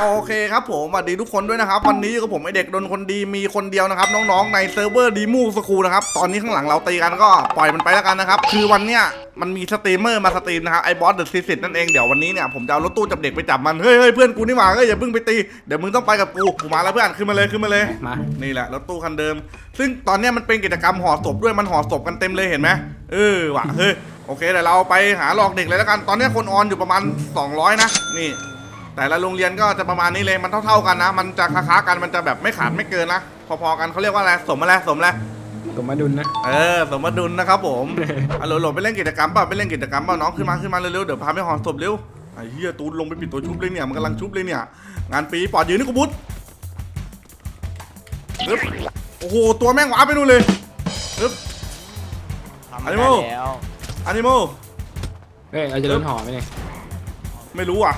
โอเคครับผมสวัสดีทุกคนด้วยนะครับ วันนี้กับผมไอเด็กดนคนดีมีคนเดียวนะครับน้องๆในเซิร์ฟเวอร์ดีมูสคูลนะครับตอนนี้ข้างหลังเราตีกันก็ปล่อยมันไปแล้วกันนะครับคือวันเนี้ยมันมีสตรีมเมอร์มาสตรีมนะครับไอบอสเดอะซีซิตนั่นเองเดี๋ยววันนี้เนี่ยผมจะเอารถตู้จับเด็กไปจับมันเฮ้ยเฮ้ยเพื่อนกูนี่หว่าเฮ้ยอย่าเพิ่งไปตีเดี๋ยวมึงต้องไปกับกูกูมาแล้วเพื่อนขึ้นมาเลยขึ้นมาเลยมานี่แหละรถตู้คันเดิม ซึ่งตอนเนี้ยมันเป็นกิจกรรมห่อศพด้วยมันห่อศพกันเต็มเลยเห็นไหมเออว่ะเฮ้ยโอเคเดี๋ยวเราไปหาหลอกเด็กเลยแล้วกันตอนเนี้ยคนออนอยู่ประมาณ 200 นะนี่ แต่ละโรงเรียนก็จะประมาณนี้เลยมันเท่า ๆกันนะ มันจะค้าๆกันมันจะแบบไม่ขาดไม่เกินนะพอๆกันเขาเรียกว่าอะไรสมอะไรสมอะไรสมดุลนะเออสมดุลนะครับผมอะโหลดๆไปเล่นกิจกรรมเปล่าไปเล่นกิจกรรมเปล่าน้องขึ้นมาขึ้นมาเร็วๆเดี๋ยวพาไปห่อศพเร็วไอ้เหี้ยตูนลงไปปิดตัวชุบเลยเนี่ยมันกำลังชุบเลยเนี่ยงานฟรีปลอดยืนนี่กูบุ๊ดปึ๊บโอ้โหตัวแม่งหวาไปนู่นเลยปึ๊บอันนี้โม่แล้วอนิโมเฮ้ยเราจะโดนห่อไหมเนี่ยไม่รู้อะ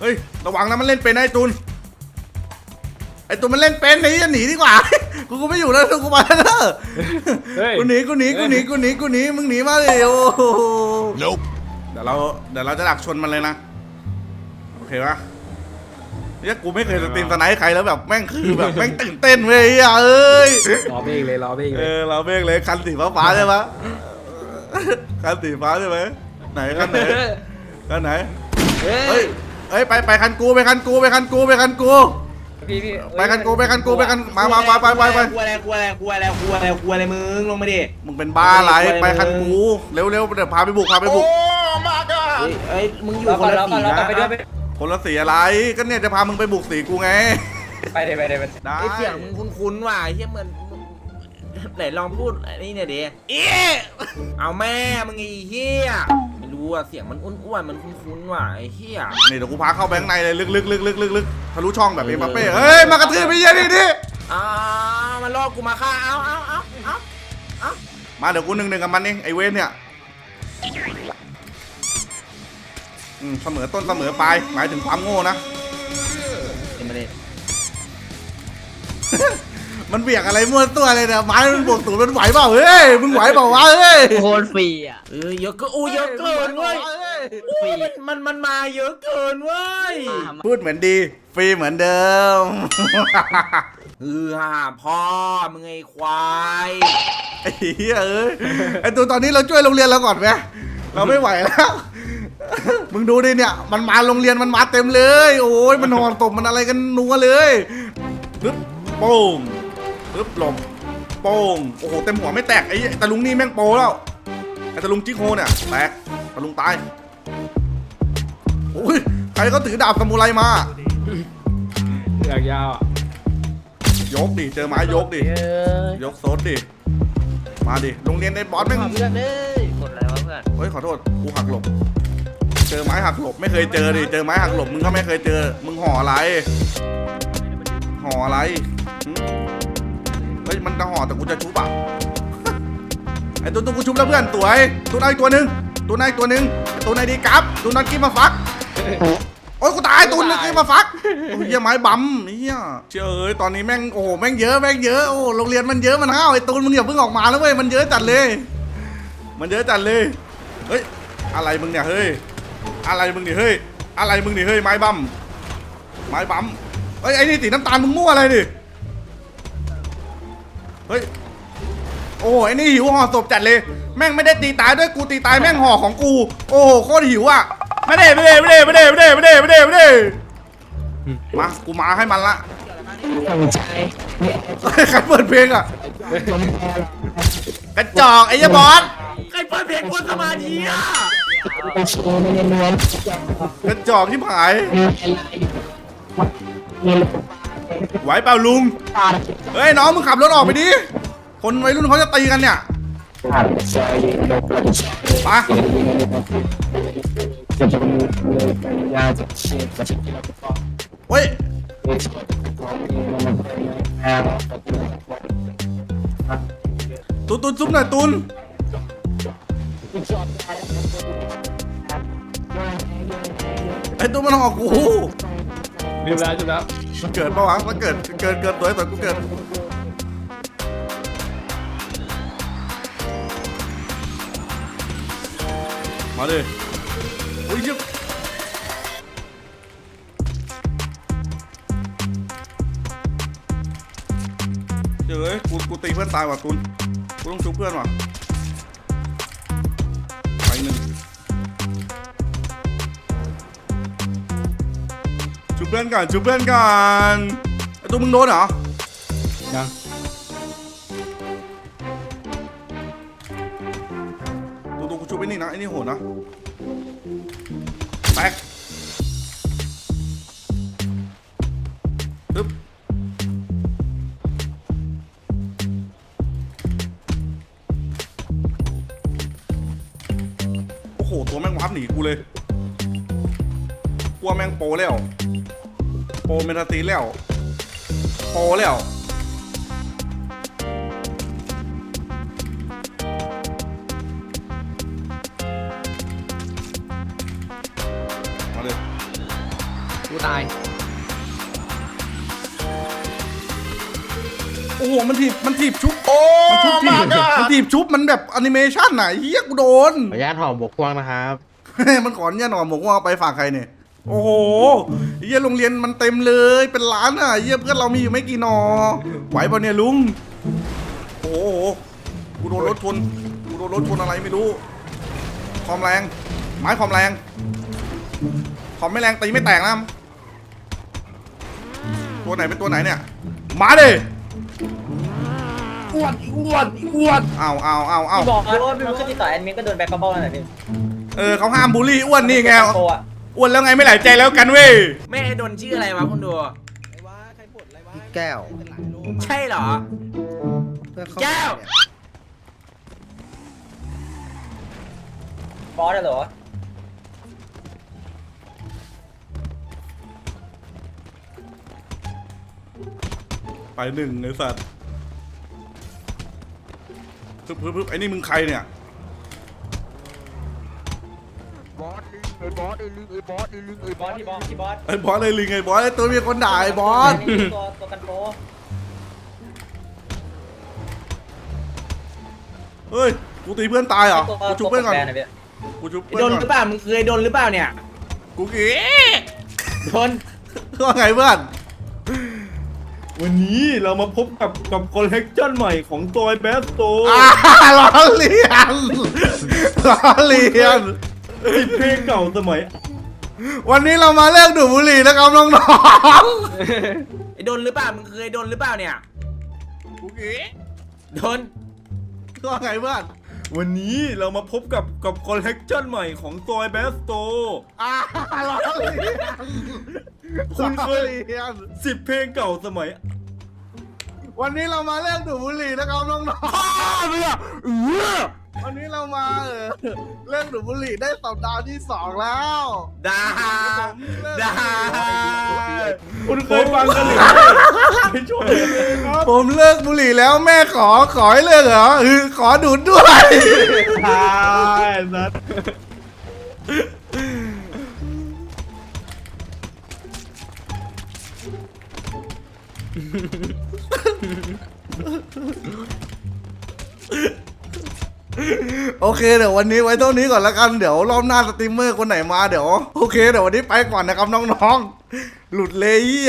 เฮ้ย ระวังนะมันเล่นเป็นนะไอ้ตูนไอ้ตูนมันเล่นเป็นหนีจะหนีดีกว่า กูกูไม่อยู่แล้วกูมาแล้วเด้อเฮ้ย กูหนีกูหนีกูหนีกูหนีกูหนีมึงหนีมาเลยโอ้โหเดี๋ยวเราเดี๋ยวเราจะดักชนมันเลยนะ โอเคปะเนี่ยกูไม่เคยสตรีมสไนท์ใครแล้วแบบแม่งคือแบบแม่งตื่นเต้นเว้ยอะเอ้ยรอเบรกเลยรอเบรกเอเลยอเราเมฆเลยคันสีฟ้าฟ้าๆใช่ปะคันสีฟ้าใช่ไหมไหนคันไหนคันไหน เฮ้เฮ้ยย เฮ้ยไปไปคันกูไปคันกูไปคันกูไปคันกู พี่พี่ไปคันกูไปคันกูไปคันมามาไปไปไปไป กลัวอะไรกลัวอะไรกลัวอะไรกลัวอะไรกลัวอะไรมึงลงมาดิ มึงเป็นบ้าอะไรไปคันกูเร็วเร็วเดี๋ยวพาไปบุกพาไปบุกเอ้ยเอ้ยมึงอยู่คนละสีนะไปด้วยคนละสีอะไรก็เนี่ยจะพามึงไปบุกสีกูไงไปเลยไปเลยไปได้ไอเสียงมึงคุ้นๆว่ะไอ้เหี้ยเหมือนมึงไหนลองพูดอันนี้เนี่ยดิเอ๊ะเอาแม่มึงไอ้เหี้ยไม่รู้ อะเสียงมันอ้วนๆมันคุ้นๆว่ะไอ้เหี้ย นี่เดี๋ยวกูพาเข้าไปข้างในเลยลึกลึกลึกลึกลึกลึกทะลุช่องแบบเอ็มบัปเป้เฮ้ยมากระทืบไปเยี่ยนี่ดิอ้าวมันล่อกูมาฆ่าเอาเอาเอาเอามาเดี๋ยวกูหนึ่งหนึ่งกับมันเองไอเวนเนี่ยอืมเสมอต้นเสมอปลายหมายถึงความโง่นะ เอ็มมาดิ มันเบียกอะไรมั่วตัวเลยเนี่ยไม้มันบวกศูนย์มันไหวเปล่าเฮ้ยมึงไหวเปล่าวะเฮ้ยโคตรฟรีอะเออเยอะเกินอู้เยอะเกินเว้ยอู้มันมันมันมาเยอะเกินเว้ยพูดเหมือนดีฟรีเหมือนเดิมฮือฮ่าพ่อมึงไอ้ควายไอ้เหี้ยเอ้ยไอ้ตัวตอนนี้เราช่วยโรงเรียนเราก่อนไหมเราไม่ไหวแล้ว มึงดูดิเนี่ย มันมาโรงเรียนมันมาเต็มเลย โอ้ยมันหอนตบมันอะไรกันนัวเลยปึ๊บโป้ง ปึ๊บหลบโป้งโอ้โหเต็มหัวไม่แตกไอ้ตะลุงนี่แม่งโปแล้วไอ้ตะลุงจิกโฮเนี่ยแตกตะลุงตายโอ้ยใครก็ถือดาบซามูไรมาอยากยาวอะยกดิเจอไม้ยกดิเอ้ยยกโซดดิมาดิโรงเรียนในบอสแม่งเพื่อนเอ้ยกดอะไรวะเพื่อนเฮ้ยขอโทษกูหักหลบ เจอไม้หักหลบไม่เคยเจอดิเจอไม้หักหลบมึงก็ไม่เคยเจอ มึงห่ออะไรห่ออะไรหึเฮ้ยมันจะห่อแต่กูจะชุบอะ ไอ้ตัวตัวกูชุบแล้วเพื่อนสวยตัวไหนอีกตัวหนึ่งตัวไหนอีกตัวหนึ่งไอ้ตัวไหนดีกับตัวนันกินมาฟักโอ้ยกูตายตัวนึงกินมาฟักโอ้ยเหี้ยไม้บัมเฮียเชื่อเอ้ยตอนนี้แม่งโอ้โหแม่งเยอะแม่งเยอะโอ้โรงเรียนมันเยอะมันห้าวไอ้ตูนมึงอย่าเพิ่งออกมาแล้วเว้ยมันเยอะจัดเลย มันเยอะจัดเลยเฮ้ยอะไรมึงเนี่ยเฮ้ยอะไรมึงเนี่ยเฮ้ยอะไรมึงเนี่ยเฮ้ยไม้บัมไม้บัมเฮ้ยไอ้นี่สีน้ำตาลมึงมั่วอะไรดิ เฮ้ย โอ้โหไอ้นี่หิวห่อศพจัดเลย แม่งไม่ได้ตีตายด้วยกูตีตายแม่งห่อของกู โอ้โหโคตรหิวอะไม่ได้ไม่ได้ไม่ได้ไม่ได้ไม่ได้ไม่ได้ไม่ได้ไม่ได้มากูมาให้มันละใจใครเปิดเพลงอะกระจอกไอ้ยาบอสใครเปิดเพลงคนสมาธิอะไปโชว์ไม่ได้นวลกระจอกที่ผายมีอะ ไรไหวเปล่าลุงปาดเฮ้ยน้องมึงขับรถออกไปดิ คนวัยรุ่นเขาจะตีกันเนี่ยปาดใส่ดอกกระดิ่งไปจะจะมีเลยยาจะเช็ดจะเช็ดแล้วก็เฮ้ย เอ็กซ์ของมันเป็นแอร์ตุนตุนซุปหน่อยตุนไอ้ตุนมันออกกู รีบแล้วจุดแล้ว มัเกิดปะวะมันเกิดเกิดเกิดตัวไอ้ตัวกูเกิดมาดิโอ้ยเยอะเจอเอ้กูกูตีเพื่อนตายว่ะตุนกูต้องชุบเพื่อนว่ะ เพื่อนก่อนชุบเพื่อนก่อนไอ้ตัวมึงโดนเหรอยังตัวตัวกูชุบไอ้นี่นะไอ้นี่โหดนะแตกปึ๊บโอ้โหตัวแม่งวับหนีกูเลยกลัวแม่งโปแล้ว โปรเมทาตีแล้ว โปรแล้วมาเลยกูตาย โอ้โห มันถีบ มันถีบชุบ โอ้มันชุบถีบมันถีบชุบ มันแบบแอนิเมชันไหนเฮียกูโดน ขออนุญาตห่อบกควงนะครับ มันขอเนี่ยหนอนหมกว่าเอาไปฝากใครเนี่ย โอ้โหเฮียโรงเรียนมันเต็มเลย เป็นล้านอะเฮียเพื่อนเรามีอยู่ไม่กี่หนอไหวปะเนี่ยลุง โอ้โหกูโดนรถชนกูโดนรถชนอะไรไม่รู้ ความแรง ไม้ความแรง ความไม่แรงตีไม่แตกนะตัวไหนเป็นตัวไหนเนี่ยมาดิอ้วนอ้วนอ้วนเอาเอาเอาเอาบอกว่าพี่มันขึ้นติดต่อแอดมินก็โดนแบ็คกระเป๋านั่นแหละพี่ เออเขาห้ามบูลลี่อ้วนนี่ไง โตอะ อ้วนแล้วไงไม่หลายใจแล้วกันเว้ยแม่ไอ้โดนชื่ออะไรวะคุณดูแก้วใช่เหรอแก้ว บอสเหรอ ไปหนึ่งไอ้สัตว์ปึ๊บปึ๊บปึ๊บไอ้นี่มึงใครเนี่ย บอส ที่บอสที่บอสไอ้บอสเลยลิงไอ้บอสไอ้ตัวมีคนด่าไอ้บอสอันนี้คือตัวตัวกันโปเฮ้ยกูตีเพื่อนตายเหรอตัวกูชุตับวเพื่อนก่อนแบนนะพี่กูชุบไอ้เพื่อนโดนก่อนหรือเปล่ามึงเคยโดนหรือเปล่าเนี่ยกูเก๋โดนว่าไงเพื่อนวันนี้เรามาพบกับกับคอลเลกชันใหม่ของตัวแบสโตอ่าล้อเลียนล้อเลียน สิบเพลงเก่าสมัยวันนี้เรามาเลิกดูดบุหรี่นะครับน้องไอ้โดนหรือเปล่ามึงเคยโดนหรือเปล่าเนี่ยๆกูเก๋โดนว่าไงเพื่อนวันนี้เรามาพบกับกับคอลเลกชันใหม่ของตัวแบสโต อ่าล้อเลียนคุณเคย ล้อเลียนสิบเพลงเก่าสมัยวันนี้เรามาเลิกดูดบุหรี่นะครับน้องๆ วันนี้เรามาเออเลิกดูดบุหรี่ได้สัปดาห์ที่สองแล้วได้ได้คุณเคยฟังกันหรือไม่ไม่ช่วยครับผมเลิกบุหรี่แล้วแม่ขอขอให้เลิกเหรอเออขอดูดด้วยใช่นัด โอเคเดี๋ยววันนี้ไว้เท่านี้ก่อนละกันเดี๋ยวรอบหน้าสตรีมเมอร์คนไหนมาเดี๋ยวโอเคเดี๋ยววันนี้ไปก่อนนะครับน้องๆ หลุดเลยอะ